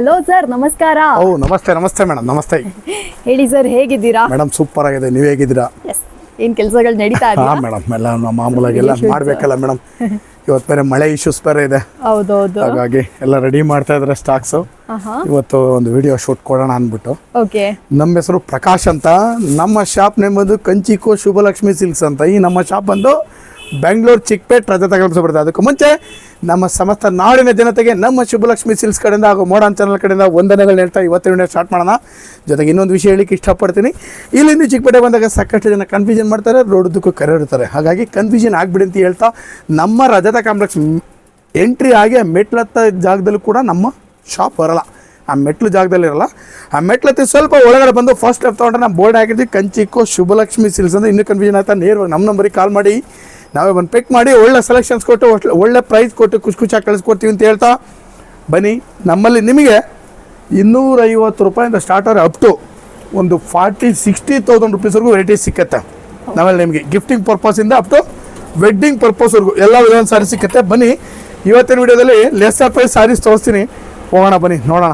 Hello sir ನಮಸ್ಕಾರ. ಓ ನಮಸ್ತೆ ನಮಸ್ತೆ ಮೇಡಮ್ ನಮಸ್ತೆ. ಹೇಳಿ ಸರ್ ಹೇಗಿದ್ದೀರಾ? ಮೇಡಮ್ ಸೂಪರ್ ಆಗಿದೆ. ನೀವು ಹೇಗಿದ್ದೀರಾ? ಏನ್ ಕೆಲಸಗಳು ನಡೀತಾ ಹಾ ಇದೆಯಾ ಮೇಡಮ್ ಎಲ್ಲ ಮಾಮೂಲಾಗೆಲ್ಲ Issues. ಮಾಡಬೇಕಲ್ಲ ಮೇಡಮ್ ಇವತ್ತು ಬೇರೆ ಮಳೆ ಇಶ್ಯೂಸ್ ಬೇರೆ ಇದೆ. ಹೌದೌದು. ಹಾಗಾಗಿ ಎಲ್ಲ ರೆಡಿ ಮಾಡ್ತಾ ಇದ್ದಾರೆ ಸ್ಟಾಕ್ಸು ಇವತ್ತು ಒಂದು ವಿಡಿಯೋ ಶೂಟ್ ಕೊಡೋಣ ಅಂದ್ಬಿಟ್ಟು. ಓಕೆ ನಮ್ಮ ಹೆಸರು ಪ್ರಕಾಶ್ ಅಂತ. ನಮ್ಮ ಶಾಪ್ ನೇಮ್ ಬಂದು ಕಂಚಿಕೋ ಶುಭಲಕ್ಷ್ಮಿ ಸಿಲ್ಕ್ಸ್ ಅಂತ. ಈ ನಮ್ಮ ಶಾಪ್ ಬಂದು ಬೆಂಗಳೂರು ಚಿಕ್ಕಪೇಟ್ ರಜೆ ತಗೊಳ್ಸಬಿಡುತ್ತೆ. ಅದಕ್ಕೂ ಮುಂಚೆ ನಮ್ಮ ಸಮಸ್ತ ನಾಡಿನ ಜನತೆಗೆ ನಮ್ಮ ಶುಭಲಕ್ಷ್ಮಿ ಸಿಲ್ಸ್ ಕಡೆಯಿಂದ ಹಾಗೂ ಮೋಡನ್ ಚಾನಲ್ ಕಡೆಯಿಂದ ವಂದನೆಗಳು ಹೇಳ್ತಾ ಇವತ್ತಿನ ವಿಡಿಯೋ ಸ್ಟಾರ್ಟ್ ಮಾಡೋಣ. ಜೊತೆಗೆ ಇನ್ನೊಂದು ವಿಷಯ ಹೇಳಿಕ್ಕೆ ಇಷ್ಟಪಡ್ತೀನಿ. ಇಲ್ಲಿಂದ ಚಿಕ್ಕಪೇಟೆ ಬಂದಾಗ ಸಾಕಷ್ಟು ಜನ ಕನ್ಫ್ಯೂಷನ್ ಮಾಡ್ತಾರೆ ರೋಡದಕ್ಕೂ ಕರೆ ಇರ್ತಾರೆ ಹಾಗಾಗಿ ಕನ್ಫ್ಯೂಷನ್ ಆಗಿಬಿಡಿ ಅಂತ ಹೇಳ್ತಾ ನಮ್ಮ ರಜತ ಕಾಂಪ್ಲೆಕ್ಸ್ ಎಂಟ್ರಿ ಆಗಿ ಆ ಮೆಟ್ಲತ್ತ ಜಾಗದಲ್ಲೂ ಕೂಡ ನಮ್ಮ ಶಾಪ್ ಬರಲ್ಲ. ಆ ಮೆಟ್ಲು ಜಾಗದಲ್ಲಿ ಇರಲ್ಲ. ಆ ಮೆಟ್ಲತ್ತಿ ಸ್ವಲ್ಪ ಒಳಗಡೆ ಬಂದು ಫಸ್ಟ್ ಲೆಫ್ಟ್ ತೊಗೊಂಡ್ರೆ ನಾವು ಬೋರ್ಡ್ ಹಾಕಿದ್ವಿ ಕಂಚಿಕ್ಕೋ ಶುಭಲಕ್ಷ್ಮಿ ಸಿಲ್ಸ್ ಅಂದರೆ ಇನ್ನೂ ಕನ್ಫ್ಯೂಷನ್ ಆಯ್ತಾ ನೇರವಾಗಿ ನಮ್ಮ ನಂಬರಿಗೆ ಕಾಲ್ ಮಾಡಿ. ನಾವೇ ಬಂದು ಪಿಕ್ ಮಾಡಿ ಒಳ್ಳೆ ಸೆಲೆಕ್ಷನ್ಸ್ ಕೊಟ್ಟು ಒಳ್ಳೆ- ಪ್ರೈಸ್ ಕೊಟ್ಟು ಖುಷಿ ಖುಷಿಯಾಗಿ ಕಳಿಸ್ಕೊಡ್ತೀವಿ ಅಂತ ಹೇಳ್ತಾ ಬನ್ನಿ, ನಮ್ಮಲ್ಲಿ ನಿಮಗೆ ಇನ್ನೂರೈವತ್ತು ರೂಪಾಯಿಂದ ಸ್ಟಾರ್ಟರ್ ಅಪ್ ಟು ಒಂದು ಫಾರ್ಟಿ ಸಿಕ್ಸ್ಟಿ ತೌಸಂಡ್ ರುಪೀಸ್ವರೆಗೂ ವೆರೈಟೀಸ್ ಸಿಕ್ಕತ್ತೆ. ನಾವಲ್ಲಿ ನಿಮಗೆ ಗಿಫ್ಟಿಂಗ್ ಪರ್ಪಸಿಂದ ಅಪ್ ಟು ವೆಡ್ಡಿಂಗ್ ಪರ್ಪಸ್ವರೆಗೂ ಎಲ್ಲ ವಿಧವಾದ ಸಾರಿ ಸಿಕ್ಕತ್ತೆ. ಬನ್ನಿ, ಇವತ್ತಿನ ವಿಡಿಯೋದಲ್ಲಿ ಲೆಸ್ಸರ್ ಪ್ರೈಸ್ ಸಾರೀಸ್ ತೋರಿಸ್ತೀನಿ. ಹೋಗೋಣ ಬನ್ನಿ, ನೋಡೋಣ.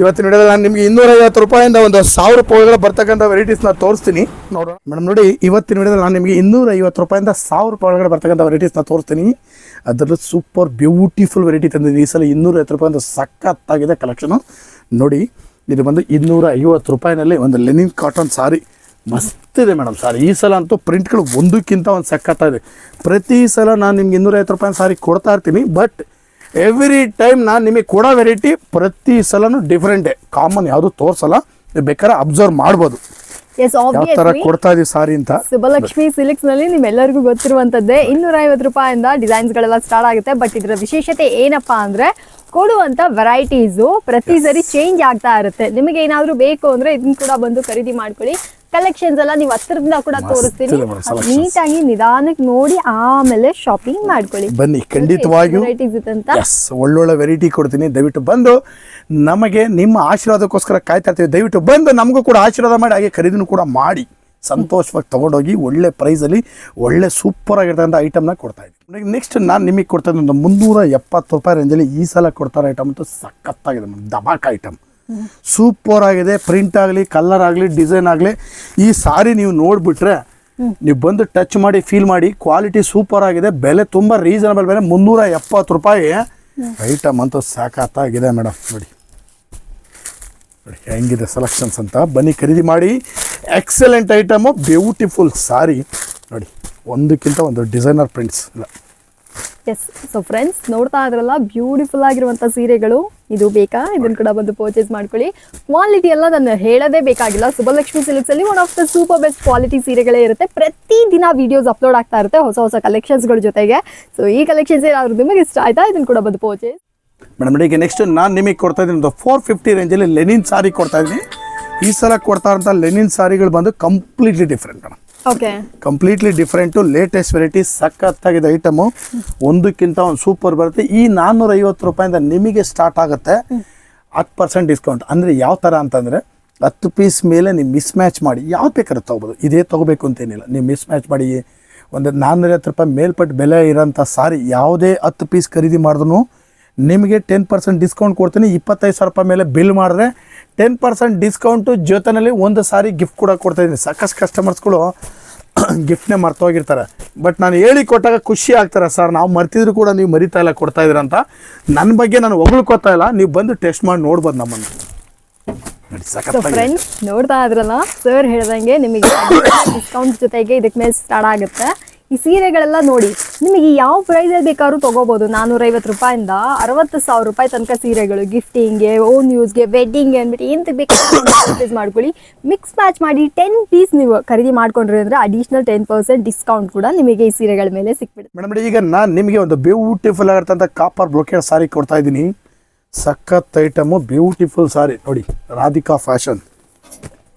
ಇವತ್ತಿನ ವಿಡಿಯೋದಲ್ಲಿ ನಾನು ನಿಮಗೆ ಇನ್ನೂರೈವತ್ತು ರೂಪಾಯಿಂದ ಒಂದು ಸಾವಿರ ರೂಪಾಯಿ ಒಳಗಡೆ ಬರ್ತಕ್ಕಂಥ ನ ತೋರಿಸ್ತೀನಿ. ನೋಡೋಣ ಮೇಡಮ್, ನೋಡಿ, ಇವತ್ತಿನ ವಿಡಿಯೋದಲ್ಲಿ ನಾನು ನಿಮಗೆ ಇನ್ನೂರೈವತ್ತು ರೂಪಾಯಿಂದ ಸಾವಿರ ರೂಪಾಯಿ ಒಳಗಡೆ ಬರ್ತಕ್ಕಂಥ ವೆರೈಟೀಸ್ನ ತೋರಿಸ್ತೀನಿ. ಅದರಲ್ಲೂ ಸೂಪರ್ ಬ್ಯೂಟಿಫುಲ್ ವೆರೈಟಿ ತಂದಿದ್ದೀನಿ. ಈ ಸಲ ಇನ್ನೂರೈವತ್ತು ರೂಪಾಯಿಂದ ಸಖತ್ತಾಗಿದೆ ಕಲೆಕ್ಷನು ನೋಡಿ, ಇದು ಬಂದು ಇನ್ನೂರ ಐವತ್ತು ರೂಪಾಯಿನಲ್ಲಿ ಒಂದು ಲೆನಿನ್ ಕಾಟನ್ ಸಾರಿ ಮಸ್ತ್ ಇದೆ ಮೇಡಮ್ ಸಾರಿ ಈ ಸಲ ಅಂತೂ ಪ್ರಿಂಟ್ಗಳು ಒಂದಕ್ಕಿಂತ ಒಂದು ಸಕ್ಕತ್ತಾಗಿದೆ ಪ್ರತಿ ಸಲ ನಾನು ನಿಮ್ಗೆ ಇನ್ನೂರೈವತ್ತು ರೂಪಾಯಿ ಸಾರಿ ಕೊಡ್ತಾ ಇರ್ತೀನಿ ಬಟ್ ಎವ್ರಿ ಟೈಮ್ ನಾನು ನಿಮಗೆ ಕೊಡೋ ವೆರೈಟಿ ಪ್ರತಿ ಸಲನೂ ಡಿಫ್ರೆಂಟೇ ಕಾಮನ್ ಯಾವುದು ತೋರಿಸಲ್ಲ. ನೀವು ಬೇಕಾದ್ರೆ ಅಬ್ಸರ್ವ್ ಮಾಡ್ಬೋದು. ಎಸ್ ಯಾವ ತರ ಕೊಡ್ತಾ ಇದೀವಿ ಸಾರಿ ಅಂತ. ಸುಬಲಕ್ಷ್ಮಿ ಸಿಲಿಕ್ಸ್ನಲ್ಲಿ ನಿಮ್ಮೆಲ್ಲರಿಗೂ ಗೊತ್ತಿರುವಂತದ್ದೇ ಇನ್ನೂರ ಐವತ್ತು ರೂಪಾಯಿಂದ ಡಿಸೈನ್ಸ್ ಗಳೆಲ್ಲ ಸ್ಟಾರ್ಟ್ ಆಗುತ್ತೆ. ಬಟ್ ಇದರ ವಿಶೇಷತೆ ಏನಪ್ಪಾ ಅಂದ್ರೆ ಕೊಡುವಂತ ವೆರೈಟೀಸು ಪ್ರತಿ ಸರಿ ಚೇಂಜ್ ಆಗ್ತಾ ಇರುತ್ತೆ. ನಿಮಗೆ ಏನಾದರೂ ಬೇಕು ಅಂದ್ರೆ ಇದನ್ನ ಕೂಡ ಬಂದು ಖರೀದಿ ಮಾಡ್ಕೊಳ್ಳಿ. ಕಲೆಕ್ಷನ್ಸ್ ಎಲ್ಲ ನೀವು ಹತ್ತಿರದಿಂದ ಕೂಡ ತೋರಿಸ್ತೀನಿ. ನೀಟಾಗಿ ನಿಧಾನಕ್ಕೆ ನೋಡಿ ಆಮೇಲೆ ಶಾಪಿಂಗ್ ಮಾಡ್ಕೊಳ್ಳಿ. ಬನ್ನಿ ಖಂಡಿತವಾಗಿಯೂ ಒಳ್ಳೊಳ್ಳೆ ವೆರೈಟಿ ಕೊಡ್ತೀನಿ. ದಯವಿಟ್ಟು ಬಂದು ನಮಗೆ ನಿಮ್ಮ ಆಶೀರ್ವಾದಕ್ಕೋಸ್ಕರ ಕಾಯ್ತಾ ಇರ್ತೀವಿ. ದಯವಿಟ್ಟು ಬಂದು ನಮಗೂ ಕೂಡ ಆಶೀರ್ವಾದ ಮಾಡಿ ಹಾಗೆ ಖರೀದಿನೂ ಕೂಡ ಮಾಡಿ. ಸಂತೋಷವಾಗಿ ತಗೊಂಡೋಗಿ ಒಳ್ಳೆ ಪ್ರೈಸಲ್ಲಿ ಒಳ್ಳೆ ಸೂಪರ್ ಆಗಿರ್ತಕ್ಕಂಥ ಐಟಮ್ನ ಕೊಡ್ತಾ ಇದ್ದೀನಿ. ನೆಕ್ಸ್ಟ್ ನಾನು ನಿಮಗೆ ಕೊಡ್ತಾ ಇದ್ದೀನಿ ಒಂದು ಮುನ್ನೂರ ಎಪ್ಪತ್ತು ರೂಪಾಯಿ ರೇಂಜಲ್ಲಿ ಈ ಸಲ ಕೊಡ್ತಾರೆ ಐಟಮ್ ಅಂತೂ ಸಖತ್ತಾಗಿದೆ ಧಮಾಕ ದಬಾಕ ಐಟಮ್ ಸೂಪರ್ ಆಗಿದೆ ಪ್ರಿಂಟ್ ಆಗಲಿ ಕಲರ್ ಆಗಲಿ ಡಿಸೈನ್ ಆಗಲಿ. ಈ ಸಾರಿ ನೀವು ನೋಡಿಬಿಟ್ರೆ ನೀವು ಬಂದು ಟಚ್ ಮಾಡಿ ಫೀಲ್ ಮಾಡಿ ಕ್ವಾಲಿಟಿ ಸೂಪರ್ ಆಗಿದೆ ಬೆಲೆ ತುಂಬ ರೀಸನಬಲ್ ಬೆಲೆ ಮುನ್ನೂರ ಎಪ್ಪತ್ತು ರೂಪಾಯಿ. ಐಟಮ್ ಅಂತ ಸಾಕಾಗಿದೆ ಮೇಡಮ್ ನೋಡಿ. ನೋಡಿ, ಹೆಂಗಿದೆ ಸೆಲೆಕ್ಷನ್ಸ್ ಅಂತ. ಬನ್ನಿ, ಖರೀದಿ ಮಾಡಿ. Excellent item beautiful sari. ನೋಡಿ, ಒಂದಕ್ಕಿಂತ ಒಂದು ಡಿಸೈನರ್ ಪ್ರಿಂಟ್ಸ್ ಇಲ್ಲ. ಎಸ್ ಸೊ ಫ್ರೆಂಡ್ಸ್ ನೋಡ್ತಾ ಇದ್ರಲ್ಲ ಬ್ಯೂಟಿಫುಲ್ ಆಗಿರುವಂತ ಸೀರೆಗಳು. ಇದು ಬೇಕಾ? ಇದನ್ನ ಕೂಡ ಬಂದು ಪರ್ಚೇಸ್ ಮಾಡ್ಕೊಳ್ಳಿ. ಕ್ವಾಲಿಟಿ ಎಲ್ಲ ನಾನು ಹೇಳದೇ ಬೇಕಾಗಿಲ್ಲ. ಸುಬ್ಬಲಕ್ಷ್ಮಿ ಸಿಲ್ಕ್ಸ್ ಅಲ್ಲಿ one of the super best quality ಸೀರೆಗಳೇ ಇರುತ್ತೆ. ಪ್ರತಿ ದಿನ ವಿಡಿಯೋಸ್ ಅಪ್ಲೋಡ್ ಆಗ್ತಾ ಇರುತ್ತೆ ಹೊಸ ಹೊಸ ಕಲೆಕ್ಷನ್ಸ್ಗಳ ಜೊತೆಗೆ. ಸೊ ಈ ಕಲೆಕ್ಷನ್ಸ್ ಏನಾದ್ರು ನಿಮಗೆ ಇಷ್ಟ ಆಯ್ತಾ? ಇದನ್ನ ಕೂಡ ಬಂದು ಪರ್ಚೇಸ್ ಮೇಡಮ್ ಈಗ ನೆಕ್ಸ್ಟ್ ನಾನು ನಿಮಗೆ ಕೊಡ್ತಾ ಇದ್ದೀನಿ. ಫೋರ್ ಫಿಫ್ಟಿ ರೇಂಜಲ್ಲಿ ಲೆನಿನ್ ಸಾರಿ ಕೊಡ್ತಾ ಇದ್ದೀನಿ. ಈ ಸಲ ಕೊಡ್ತಾ ಇರೋಂಥ ಲೆನಿನ್ ಸಾರಿಗಳು ಬಂದು completely different madam completely different latest variety ಸಖತ್ತಾಗಿದೆ ಐಟಮು ಒಂದಕ್ಕಿಂತ ಒಂದು ಸೂಪರ್ ಬರುತ್ತೆ. ಈ ನಾನ್ನೂರ ಐವತ್ತು ರೂಪಾಯಿಂದ ನಿಮಗೆ ಸ್ಟಾರ್ಟ್ ಆಗುತ್ತೆ. ಹತ್ತು ಪರ್ಸೆಂಟ್ ಡಿಸ್ಕೌಂಟ್ ಅಂದರೆ ಯಾವ ಥರ ಅಂತಂದರೆ, ಹತ್ತು ಪೀಸ್ ಮೇಲೆ ನೀವು ಮಿಸ್ ಮ್ಯಾಚ್ ಮಾಡಿ ಯಾವ ಬೇಕಾದ್ರೆ ತೊಗೋಬೋದು. ಇದೇ ತೊಗೋಬೇಕು ಅಂತೇನಿಲ್ಲ. ನೀವು ಮಿಸ್ ಮ್ಯಾಚ್ ಮಾಡಿ, ಒಂದು ನಾನ್ನೂರೈವತ್ತು ರೂಪಾಯಿ ಮೇಲ್ಪಟ್ಟು ಬೆಲೆ ಇರೋಂಥ ಸಾರಿ, ಯಾವುದೇ ಹತ್ತು ಪೀಸ್ ಖರೀದಿ ಮಾಡಿದ್ರು ನಿಮಗೆ ಟೆನ್ ಪರ್ಸೆಂಟ್ ಡಿಸ್ಕೌಂಟ್ ಕೊಡ್ತೀನಿ. ಇಪ್ಪತ್ತೈದು ಸಾವಿರ ರೂಪಾಯಿ ಮೇಲೆ ಬಿಲ್ ಮಾಡಿದ್ರೆ ಟೆನ್ ಪರ್ಸೆಂಟ್ ಡಿಸ್ಕೌಂಟು ಜೊತೆನಲ್ಲಿ ಒಂದು ಸಾರಿ ಗಿಫ್ಟ್ ಕೂಡ ಕೊಡ್ತಾ ಇದ್ದೀನಿ. ಸಾಕಷ್ಟು ಕಸ್ಟಮರ್ಸ್ಗಳು ಗಿಫ್ಟ್ನೇ ಮರ್ತೋಗಿರ್ತಾರೆ ಬಟ್ ನಾನು ಹೇಳಿ ಕೊಟ್ಟಾಗ ಖುಷಿ ಆಗ್ತಾರೆ ಸರ್ ನಾವು ಮರ್ತಿದ್ರು ಕೂಡ ನೀವು ಮರಿತಾ ಇಲ್ಲ ಕೊಡ್ತಾ ಇದ್ದೀರ ಅಂತ. ನನ್ನ ಬಗ್ಗೆ ನಾನು ಹೊಗಳ್ಕೊತಾ ಇಲ್ಲ ನೀವು ಬಂದು ಟೆಸ್ಟ್ ಮಾಡಿ ನೋಡ್ಬೋದು ನಮ್ಮನ್ನು. ಫ್ರೆಂಡ್ಸ್ ನೋಡ್ತಾ ಇದ್ರಲ್ಲ ಸರ್ ಹೇಳ್ದಂಗೆ ನಿಮಗೆ ಡಿಸ್ಕೌಂಟ್ ಜೊತೆಗೆ ಇದಕ್ಕೆ ಮೇಲೆ ಸ್ಟಾರ್ಟ್ ಆಗುತ್ತೆ. ಈ ಸೀರೆಗಳೆಲ್ಲ ನೋಡಿ, ನಿಮಗೆ ಯಾವ ಪ್ರೈಸಲ್ಲಿ ಬೇಕಾದ್ರೂ ತಗೋಬಹುದು ನಾನ್ನೂರೈವತ್ತು ರೂಪಾಯಿಂದ ಅರವತ್ತು ಸಾವಿರ ರೂಪಾಯಿ ತನಕ ಸೀರೆಗಳು ಗಿಫ್ಟಿಂಗ್ಗೆ ಓನ್ ಯೂಸ್ಗೆ ವೆಡ್ಡಿಂಗ್ಗೆ ಅಂದ್ಬಿಟ್ಟು ಏನು ಬೇಕಾದ್ರೂ ಪರ್ಚೇಸ್ ಮಾಡ್ಕೊಳ್ಳಿ. ಮಿಕ್ಸ್ ಮ್ಯಾಚ್ ಮಾಡಿ ಟೆನ್ ಪೀಸ್ ನೀವು ಖರೀದಿ ಮಾಡ್ಕೊಂಡ್ರಿ ಅಂದರೆ ಅಡಿಷ್ನಲ್ ಟೆನ್ ಪರ್ಸೆಂಟ್ ಡಿಸ್ಕೌಂಟ್ ಕೂಡ ನಿಮಗೆ ಈ ಸೀರೆಗಳ ಮೇಲೆ ಸಿಕ್ಬಿಡುತ್ತೆ. ಮೇಡಮ್ ಈಗ ನಾನು ನಿಮಗೆ ಒಂದು ಬ್ಯೂಟಿಫುಲ್ ಆಗಿರ್ತಂಥ ಕಾಪರ್ ಬ್ರೊಕೇಡ್ ಸಾರಿ ಕೊಡ್ತಾ ಇದ್ದೀನಿ. ಸಖತ್ ಐಟಮು ಬ್ಯೂಟಿಫುಲ್ ಸಾರಿ ನೋಡಿ, ರಾಧಿಕಾ ಫ್ಯಾಷನ್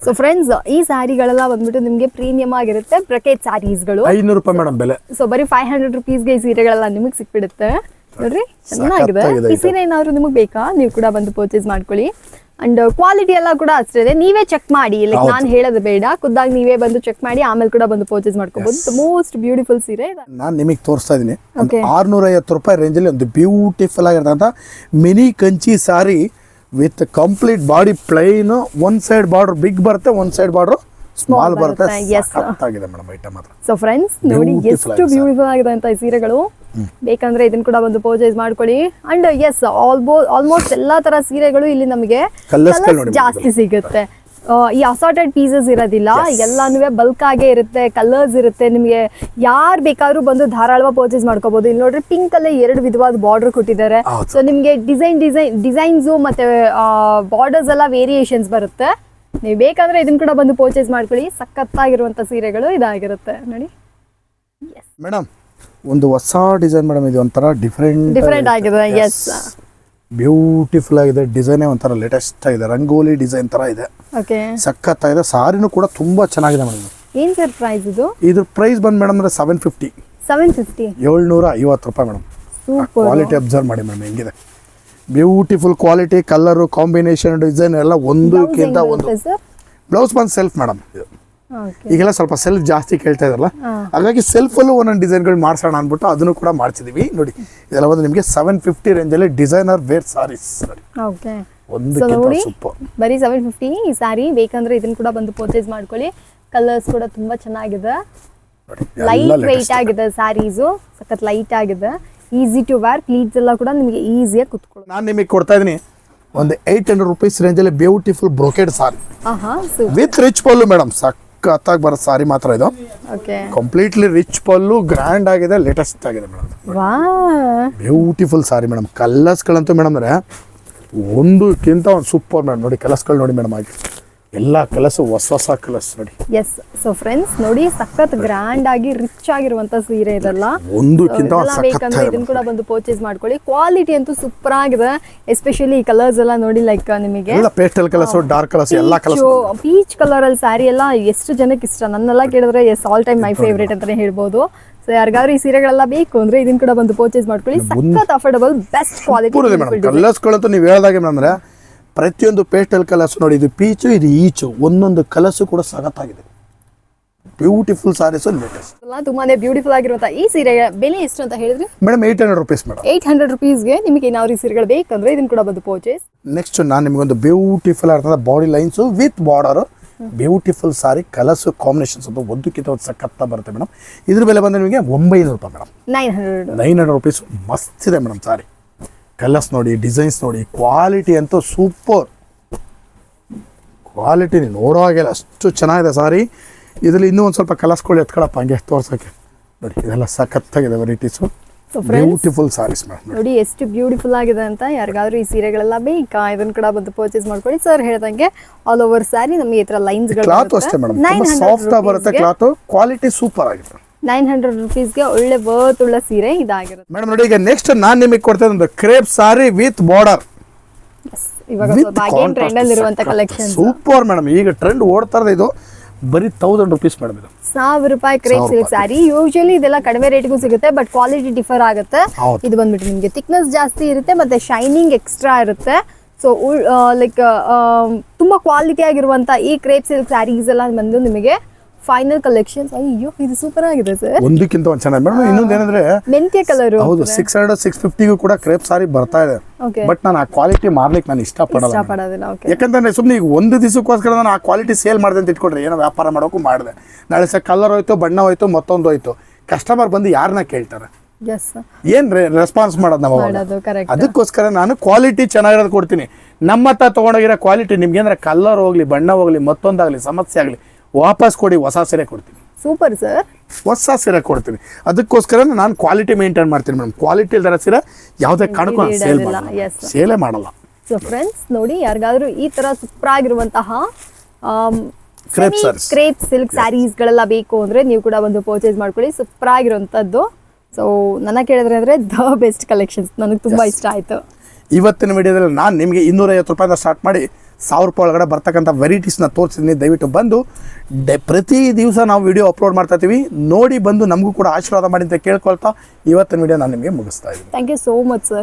ಸೊ ಫ್ರೆಂಡ್ಸ್ ಈ ಸ್ಯಾರಿಗಳೆಲ್ಲ ಬಂದ್ಬಿಟ್ಟು ನಿಮಗೆ ಪ್ರೀಮಿಯಮ್ ಆಗಿರುತ್ತೆ. ಬ್ರಕೆಟ್ ಸ್ಯಾರೀಸ್ಗಳು ಐನೂರು ರೂಪಾಯಿ ಮೇಡಮ್ ಬೆಲೆ. ಸೊ ಬರೀ ಫೈವ್ ಹಂಡ್ರೆಡ್ ರುಪೀಸ್ಗೆ ಈ ಸೀರೆಗಳೆಲ್ಲ ನಿಮಗೆ ಸಿಕ್ಬಿಡುತ್ತೆ. ನೋಡ್ರಿ ಚೆನ್ನಾಗಿದೆ. ಈ ಸೀರೆ ಏನಾದ್ರು ನಿಮಗೆ ಬೇಕಾ? ನೀವು ಕೂಡ ಬಂದು ಪರ್ಚೇಸ್ ಮಾಡ್ಕೊಳ್ಳಿ. ಅಂಡ್ ಕ್ವಾಲಿಟಿ ಎಲ್ಲ ಕೂಡ ಅಷ್ಟೇ ಇದೆ. ನೀವೇ ಚೆಕ್ ಮಾಡಿ. ಲೈಕ್ ನಾನು ಹೇಳೋದು ಬೇಡ. ಖುದ್ದಾಗಿ ನೀವೇ ಬಂದು ಚೆಕ್ ಮಾಡಿ ಆಮೇಲೆ ಕೂಡ ಬಂದು ಪರ್ಚೇಸ್ ಮಾಡ್ಕೋಬಹುದು ಮೋಸ್ಟ್ ಬ್ಯೂಟಿಫುಲ್ ಸೀರೆ ನಾನು ನಿಮಗೆ ತೋರಿಸ್ತಾ ಇದ್ದೀನಿ. ಆರ್ನೂರ ಐವತ್ತು ರೂಪಾಯಿ ರೇಂಜಲ್ಲಿ ಒಂದು ಬ್ಯೂಟಿಫುಲ್ ಆಗಿರ್ತಕ್ಕಂಥ mini Kanchi sari with complete body plain ಒಂದ್ ಸೈಡ್ ಬಾರ್ಡರ್ ಬಿಗ್ ಬರುತ್ತೆ ಒಂದ್ ಸೈಡ್ ಬಾರ್ಡರ್ ಸ್ಮಾಲ್ ಬರುತ್ತೆ. ಸಖತ್ತಾಗಿದೆ ಮೇಡಮ್ ಐಟಮ್ ಮಾತ್ರ. ಸೊ ಫ್ರೆಂಡ್ಸ್ ನೋಡಿ ಎಷ್ಟು. ಬ್ಯೂಟಿಫುಲ್ ಆಗಿದೆ ಅಂತ ಈ ಸೀರೆಗಳು. ಬೇಕಂದ್ರೆ ಇದನ್ನ ಕೂಡ ಬಂದು ಪರ್ಚೇಸ್ ಮಾಡ್ಕೊಳ್ಳಿ. ಅಂಡ್ ಎಸ್ ಆಲ್ಮೋ ಆಲ್ಮೋಸ್ಟ್ ಎಲ್ಲಾ ತರ ಸೀರೆಗಳು ಇಲ್ಲಿ ನಮಗೆ ಜಾಸ್ತಿ ಸಿಗುತ್ತೆ. ಈ ಅಸಾರ್ಟೆಡ್ ಪೀಸಸ್ ಇರೋದಿಲ್ಲ. ಎಲ್ಲಾನು ಬಲ್ಕ್ ಆಗೇ ಇರುತ್ತೆ ಕಲರ್ಸ್ ಇರುತ್ತೆ. ನಿಮಗೆ ಯಾರು ಬೇಕಾದ್ರೂ ಬಂದು ಧಾರಾಳವಾಗಿ ಪರ್ಚೇಸ್ ಮಾಡ್ಕೋಬಹುದು ಇಲ್ಲಿ ನೋಡ್ರಿ ಪಿಂಕ್ ಅಲ್ಲೇ ಎರಡು ವಿಧವಾದ ಬಾರ್ಡರ್ ಕೊಟ್ಟಿದ್ದಾರೆ. ಸೊ ನಿಮಗೆ ಡಿಸೈನ್ ಡಿಸೈನ್ ಡಿಸೈನ್ಸು ಮತ್ತೆ ಬಾರ್ಡರ್ಸ್ ಎಲ್ಲ ವೇರಿಯೇಷನ್ಸ್ ಬರುತ್ತೆ. ನೀವು ಬೇಕಂದ್ರೆ ಇದನ್ನ ಕೂಡ ಬಂದು ಪರ್ಚೇಸ್ ಮಾಡ್ಕೊಳ್ಳಿ. ಸಖತ್ತಾಗಿರುವಂತ ಸೀರೆಗಳು ಇದಾಗಿರುತ್ತೆ. ನೋಡಿ. ಮೇಡಮ್ ಒಂದು ಹೊಸ ಡಿಸೈನ್ ಮೇಡಮ್ ಇದು ಒಂಥರ ಡಿಫ್ರೆಂಟ್ ಡಿಫ್ರೆಂಟ್ ಆಗಿದೆ. ಎಸ್ ಬ್ಯೂಟಿಫುಲ್ ಆಗಿದೆ. ಡಿಸೈನೇ ಒಂಥರ ಲೇಟೆಸ್ಟ್ ಆಗಿದೆ. ರಂಗೋಲಿ ಡಿಸೈನ್ ತರ ಇದೆ. ಓಕೆ ಸಖತ್ತಾಗಿದೆ. ಸಾರಿನೂ ಕೂಡ ತುಂಬಾ ಚೆನ್ನಾಗಿದೆ ಮೇಡಮ್ ಏನ್ ಸರ್ ಪ್ರೈಸ್ ಇದು? ಇದ್ರ ಪ್ರೈಸ್ ಬಂದ್ ಮೇಡಮ್ ಅಂದ್ರೆ ಸೆವೆನ್ ಫಿಫ್ಟಿ ಸೆವೆನ್ ಫಿಫ್ಟಿ ಏಳ್ನೂರ ಐವತ್ತು ರೂಪಾಯಿ ಮೇಡಮ್ ಕ್ವಾಲಿಟಿ ಅಬ್ಸರ್ವ್ ಮಾಡಿ ಮೇಡಮ್ ಹೆಂಗಿದೆ. Beautiful quality colour combination design ಎಲ್ಲ ಒಂದಕ್ಕಿಂತ ಒಂದು. ಬ್ಲೌಸ್ ಬಂದು ಸೆಲ್ಫ್ ಮೇಡಮ್ ಈಗೆಲ್ಲ ಸ್ವಲ್ಪ ಸೆಲ್ಫ್ ಜಾಸ್ತಿ ಕೇಳ್ತಾ ಇದಾರಲ್ಲ. ಹಾಗಾಗಿ ಸೆಲ್ಫಲ್ಲೂ ಒಂದೊಂದು ಡಿಸೈನ್ಗಳು ಮಾಡ್ಸೋಣ ಅಂದ್ಬಿಟ್ಟು ಅದನ್ನು ಕೂಡ ಮಾಡ್ಸಿದೀವಿ. ನೋಡಿ ಇದೆಲ್ಲ ಬಂದು ನಿಮಗೆ ಸೆವೆನ್ ಫಿಫ್ಟಿ ರೇಂಜಲ್ಲಿ ಡಿಸೈನರ್ ವೇರ್ ಸಾರೀಸ್ ಓಕೆ ಒಂದು ನೋಡಿ. ಸೂಪರ್ ಬರೀ ಸೆವೆನ್ ಫಿಫ್ಟಿ ಈ ಸಾರಿ ಬೇಕಂದ್ರೆ ಇದನ್ನ ಕೂಡ ಬಂದು ಪರ್ಚೇಸ್ ಮಾಡ್ಕೊಳ್ಳಿ. ಕಲರ್ಸ್ ಕೂಡ ತುಂಬಾ ಚೆನ್ನಾಗಿದೆ. Light weight. ಆಗಿದೆ ಸ್ಯಾರೀಸು ಸಖತ್ ಲೈಟ್ ಆಗಿದೆ. ಈಸಿ ಟು ವೇರ್ ಪ್ಲೀಟ್ಸ್ ಎಲ್ಲ ಕೂಡ ನಿಮಗೆ ಈಸಿಯಾಗಿ ಕುತ್ಕೊಳ್ಳಿ ನಾನು ನಿಮಗೆ ಕೊಡ್ತಾ ಇದ್ದೀನಿ ಒಂದು ಏಯ್ಟ್ ಹಂಡ್ರೆಡ್ ರುಪೀಸ್ ರೇಂಜಲ್ಲಿ beautiful brocade sari with rich pallu madam ಸಖತ್ತಾಗಿ ಬರೋ ಸಾರಿ ಮಾತ್ರ ಇದು. Okay completely rich pallu grand ಆಗಿದೆ ಲೇಟೆಸ್ಟ್ ಆಗಿದೆ ಮೇಡಮ್. ವಾ ಬ್ಯೂಟಿಫುಲ್ ಸಾರಿ ಮೇಡಮ್. ಕಲರ್ಸ್ಗಳಂತೂ ಮೇಡಮ್ ಅಂದರೆ ಒಂದಕ್ಕಿಂತ ಒಂದು ಸೂಪರ್ ಮೇಡಮ್. ನೋಡಿ ಕಲರ್ಸ್ಗಳು ನೋಡಿ ಮೇಡಮ್ ಆಗಿ ಎಲ್ಲ ಕಲಸು ಹೊಸ ಹೊಸ ಕಲಸು ನೋಡಿ. ಎಸ್ ಸೊ ಫ್ರೆಂಡ್ಸ್ ನೋಡಿ ಸಖತ್ ಗ್ರ್ಯಾಂಡ್ ಆಗಿ ರಿಚ್ ಆಗಿರುವಂತ ಸೀರೆ ಇದೆಲ್ಲ. ಒಂದು ಬೇಕಂದ್ರೆ ಇದನ್ನ ಕೂಡ ಬಂದು ಪರ್ಚೇಸ್ ಮಾಡ್ಕೊಳ್ಳಿ. ಕ್ವಾಲಿಟಿ ಅಂತೂ ಸೂಪರ್ ಆಗಿದೆ. ಎಸ್ಪೆಷಲಿ ಈ ಕಲರ್ಸ್ ಎಲ್ಲ ನೋಡಿ ಲೈಕ್ ನಿಮಗೆ. ಎಲ್ಲ ಪೇಸ್ಟಲ್ ಕಲರ್ಸ್ ಡಾರ್ಕ್ ಕಲರ್ಸ್ ಎಲ್ಲ ಕಲರ್ಸ್ ಪೀಚ್ ಕಲರ್ ಅಲ್ಲಿ ಸ್ಯಾರಿ ಎಲ್ಲ ಎಷ್ಟು ಜನಕ್ಕೆ ಇಷ್ಟ? ನನ್ನೆಲ್ಲ ಕೇಳಿದ್ರೆ yes all time my favourite ಅಂತಾನೆ ಹೇಳ್ಬೋದು. ಸೊ ಯಾರಿಗಾದ್ರೂ ಈ ಸೀರೆಗಳೆಲ್ಲ ಬೇಕು ಅಂದ್ರೆ ಇದನ್ನ ಕೂಡ ಬಂದು ಪರ್ಚೇಸ್ ಮಾಡ್ಕೊಳ್ಳಿ. ಸಖತ್ ಅಫೋರ್ಡಬಲ್ ಬೆಸ್ಟ್ ಕ್ವಾಲಿಟಿ ಕಲರ್ಸ್ಗಳಂತೂ ನೀವು ಹೇಳ್ದಾಗೆ ಅಂದರೆ ಪ್ರತಿಯೊಂದು ಪೇಸ್ಟಲ್ ಕಲರ್ಸ್ ನೋಡಿ ಇದು ಪೀಚು ಇದು ಈಚು. ಒಂದೊಂದು ಕಲರ್ಸು ಕೂಡ ಸಖತ್ತಾಗಿದೆ. ಬ್ಯೂಟಿಫುಲ್ ಸಾರೀಸ್ ಲೇಟೆಸ್ಟ್ ತುಂಬಾನೇ ಬ್ಯೂಟಿಫುಲ್ ಆಗಿರುವಂತಹ ಈ ಸೀರೆ ಬೆಲೆ ಎಷ್ಟು ಅಂತ ಹೇಳಿದ್ರೆ? Madam eight hundred rupees madam eight hundred ರುಪೀಸ್ಗೆ ನಿಮಗೆ ಏನಾದ್ರು ಈ ಸೀರೆಗಳು ಬೇಕಂದ್ರೆ ಇದನ್ನು ಕೂಡ ಬಂದು ಪರ್ಚೇಸ್ ನೆಕ್ಸ್ಟ್ ನಾನು ನಿಮಗೊಂದು ಬ್ಯೂಟಿಫುಲ್ ಆಗಿರ್ತದೆ body lines with border beautiful sari colours combinations ಅದು ಒಂದಕ್ಕಿಂತ ಒಂದು ಸಖತ್ತ ಬರುತ್ತೆ ಮೇಡಮ್ ಇದ್ರ ಬೆಲೆ ಬಂದ ನಿಮಗೆ ಒಂಬೈನೂರು ರೂಪಾಯಿ madam nine hundred nine hundred rupees ಮಸ್ತ್ ಇದೆ ಮೇಡಮ್ ಸಾರಿ ಕಲರ್ಸ್ ನೋಡಿ ಡಿಸೈನ್ಸ್ ನೋಡಿ ಕ್ವಾಲಿಟಿ ಅಂತೂ ಸೂಪರ್. ಕ್ವಾಲಿಟಿ ನೋಡೋ ಹಾಗೆಲ್ಲ ಅಷ್ಟು ಚೆನ್ನಾಗಿದೆ ಸಾರಿ. ಇದರಲ್ಲಿ ಇನ್ನೂ ಒಂದು ಸ್ವಲ್ಪ ಕಲರ್ಸ್ಗಳು ಎತ್ಕೊಳಪ್ಪ ಹಂಗೆ ತೋರ್ಸೋಕ್ಕೆ ನೋಡಿ ಇದೆಲ್ಲ ಸಖತ್ತಾಗಿದೆ ವೆರೈಟೀಸು ಬ್ಯೂಟಿಫುಲ್ ಸಾರೀಸ್ ಮೇಡಮ್ ನೋಡಿ. ಎಷ್ಟು ಬ್ಯೂಟಿಫುಲ್ ಆಗಿದೆ ಅಂತ ಯಾರಿಗಾದ್ರೂ ಈ ಸೀರೆಗಳೆಲ್ಲ ಬೇಕಾ? ಇದನ್ನ ಕೂಡ ಬಂದು ಪರ್ಚೇಸ್ ಮಾಡ್ಕೊಳ್ಳಿ. ಸರ್ ಹೇಳ್ದಂಗೆ ಆಲ್ ಓವರ್ ಸ್ಯಾರಿ ನಮಗೆ ಈ ತರ ಲೈನ್ಸ್ ಕ್ಲಾತ್ ಅಷ್ಟೇ ಮೇಡಮ್ ಸಾಫ್ಟ್ ಸಾಫ್ಟ್ ಬರುತ್ತೆ ಕ್ಲಾತು ಕ್ವಾಲಿಟಿ ಸೂಪರ್ ಆಗಿದೆ. ನೈನ್ ಹಂಡ್ರೆಡ್ ರುಪೀಸ್ಗೆ ಒಳ್ಳೆ ವರ್ತ್ ಉಳ್ಳ ಸೀರೆ ಇದಾಗಿರುತ್ತೆ. ಮೇಡಮ್ ನೋಡಿ ಈಗ ನೆಕ್ಸ್ಟ್ ನಾನು ನಿಮಗೆ ಕೊಡ್ತಾ ಒಂದು ಕ್ರೇಪ್ ಸಾರಿ ವಿತ್ ಬಾರ್ಡರ್. ಇವಾಗ ಅಗೇನ್ ಟ್ರೆಂಡ್ ಅಲ್ಲಿ ಇರುವಂತ ಕಲೆಕ್ಷನ್ ಸೂಪರ್ ಮೇಡಮ್ ಈಗ ಟ್ರೆಂಡ್ ಓಡ್ತಾ ಇದೆ ಇದು. ಬರೀ ತೌಸಂಡ್ ರುಪೀಸ್ ಮೇಡಮ್ ಇದು. ಸಾವಿರ ರೂಪಾಯಿ ಕ್ರೇಪ್ ಸಿಲ್ಕ್ ಸ್ಯಾರಿ ಯೂಶಲಿ ಇದೆಲ್ಲ ಕಡಿಮೆ ರೇಟ್ಗೂ ಸಿಗುತ್ತೆ ಬಟ್ ಕ್ವಾಲಿಟಿ ಡಿಫರ್ ಆಗುತ್ತೆ. ಇದು ಬಂದ್ಬಿಟ್ಟು ನಿಮಗೆ ಥಿಕ್ನೆಸ್ ಜಾಸ್ತಿ ಇರುತ್ತೆ ಮತ್ತೆ ಶೈನಿಂಗ್ ಎಕ್ಸ್ಟ್ರಾ ಇರುತ್ತೆ. ಸೊ ಲೈಕ್ ತುಂಬಾ ಕ್ವಾಲಿಟಿ ಆಗಿರುವಂತ ಈ ಕ್ರೇಪ್ ಸಿಲ್ಕ್ ಸ್ಯಾರೀಸ್ ಎಲ್ಲ ಬಂದು ನಿಮಗೆ ಫೈನಲ್ ಕಲೆಕ್ಷನ್ಸ್ ಅಯ್ಯೋ ಇದು ಸೂಪರ್ ಆಗಿದೆ ಸರ್. ಒಂದಕ್ಕಿಂತ ಒಂದು ಚೆನ್ನಾಗಿ. ಮೇಡಮ್ ಇನ್ನೊಂದು ಏನಂದ್ರೆ ಮೆಂತ್ಯ ಕಲರ್ ಹೌದು ಸಿಕ್ಸ್ ಹಂಡ್ರೆಡ್ ಸಿಕ್ಸ್ ಫಿಫ್ಟಿಗೂ ಕೂಡ ಕ್ರೇಪ್ ಸಾರಿ ಬರ್ತಾ ಇದೆ. ಬಟ್ ನಾನು ಆ ಕ್ವಾಲಿಟಿ ಮಾರ್ಲಿಕ್ಕೆ ನಾನು ಇಷ್ಟಪಡಲ್ಲ ಯಾಕಂದ್ರೆ ಯಾಕಂತಂದ್ರೆ ಸುಮ್ಮನೆ ಈಗ ಒಂದು ದಿವಸಕ್ಕೋಸ್ಕರ ನಾನು ಆ ಕ್ವಾಲಿಟಿ ಸೇಲ್ ಮಾಡಿದೆ ಅಂತ ಇಟ್ಕೊಂಡ್ರೆ ಏನೋ ವ್ಯಾಪಾರ ಮಾಡೋಕ್ಕೂ ಮಾಡಿದೆ. ನಾಳೆ ಸಹ ಕಲರ್ ಹೋಯ್ತು ಬಣ್ಣ ಹೋಯ್ತು ಮತ್ತೊಂದು ಹೋಯ್ತು. ಕಸ್ಟಮರ್ ಬಂದು ಯಾರನ್ನ ಕೇಳ್ತಾರೆ? ಎಸ್ ಏನ್ ರೆಸ್ಪಾನ್ಸ್ ಮಾಡೋದು ನಾವು ಮಾಡೋದು ಕರೆಕ್ಟ್ ಅದಕ್ಕೋಸ್ಕರ ನಾನು ಕ್ವಾಲಿಟಿ ಚೆನ್ನಾಗಿರೋದು ಕೊಡ್ತೀನಿ. ನಮ್ಮ ಹತ್ರ ತೊಗೊಂಡೋಗಿರೋ ಕ್ವಾಲಿಟಿ ನಿಮ್ಗೆ ಅಂದ್ರೆ ಕಲರ್ ಹೋಗ್ಲಿ ಬಣ್ಣ ಹೋಗ್ಲಿ ಮತ್ತೊಂದಾಗ್ಲಿ ಸಮಸ್ಯೆ ಆಗಲಿ ವಾಪಸ್ ಕೊಡಿ ಹೊಸ ಸೀರೆ ಕೊಡ್ತೀನಿ. Super sir. ಹೊಸ ಸೀರೆ ಕೊಡ್ತೀನಿ. ಅದಕ್ಕೋಸ್ಕರ ನಾನು ಕ್ವಾಲಿಟಿ ಮೇಂಟೈನ್ ಮಾಡ್ತೀನಿ ಮೇಡಮ್. ಕ್ವಾಲಿಟಿ ಇಲ್ದರ ಸೀರೆ ಯಾವುದೇ ಕಾರಣಕ್ಕೂ ನಾನು ಸೇಲ್ ಮಾಡಲ್ಲ. ಸೇಲೇ ಮಾಡಲ್ಲ. ಸೊ ಫ್ರೆಂಡ್ಸ್ ನೋಡಿ ಯಾರಿಗಾದ್ರೂ ಈ ತರ ಸೂಪರ್ ಆಗಿರುವಂತಹ ಕ್ರೇಪ್. ಕ್ರೇಪ್ ಸಿಲ್ಕ್ ಸ್ಯಾರೀಸ್ಗಳೆಲ್ಲ ಬೇಕು ಅಂದ್ರೆ ನೀವು ಕೂಡ ಒಂದು ಪರ್ಚೇಸ್ ಮಾಡ್ಕೊಳ್ಳಿ. ಸೂಪರ್ ಆಗಿರುವಂತದ್ದು ಸೊ ನನ್ನ ಕೇಳಿದ್ರೆ ಅಂದ್ರೆ ದ ಬೆಸ್ಟ್ ಕಲೆಕ್ಷನ್ಸ್ ನನಗೆ ತುಂಬಾ ಇಷ್ಟ ಆಯ್ತು. ಇವತ್ತಿನ ವಿಡಿಯೋದಲ್ಲಿ ನಾನು ನಿಮಗೆ ಇನ್ನೂರೈವತ್ತು ರೂಪಾಯಿಂದ ಸ್ಟಾರ್ಟ್ ಮಾಡಿ ಸಾವಿರ ರೂಪಾಯಿ ಒಳಗಡೆ ಬರ್ತಕ್ಕಂಥ ವೆರೈಟೀಸ್ನ ತೋರಿಸಿದ್ದೀನಿ. ದಯವಿಟ್ಟು ಬಂದು ಡೆ ಪ್ರತಿ ದಿವಸ ನಾವು ವಿಡಿಯೋ ಅಪ್ಲೋಡ್ ಮಾಡ್ತಾ ಇದ್ದೀವಿ. ನೋಡಿ ಬಂದು ನಮಗೂ ಕೂಡ ಆಶೀರ್ವಾದ ಮಾಡಿ ಅಂತ ಕೇಳ್ಕೊಳ್ತಾ ಇವತ್ತಿನ ವಿಡಿಯೋ ನಾನು ನಿಮಗೆ ಮುಗಿಸ್ತಾ ಇದ್ದೀನಿ. Thank you so much sir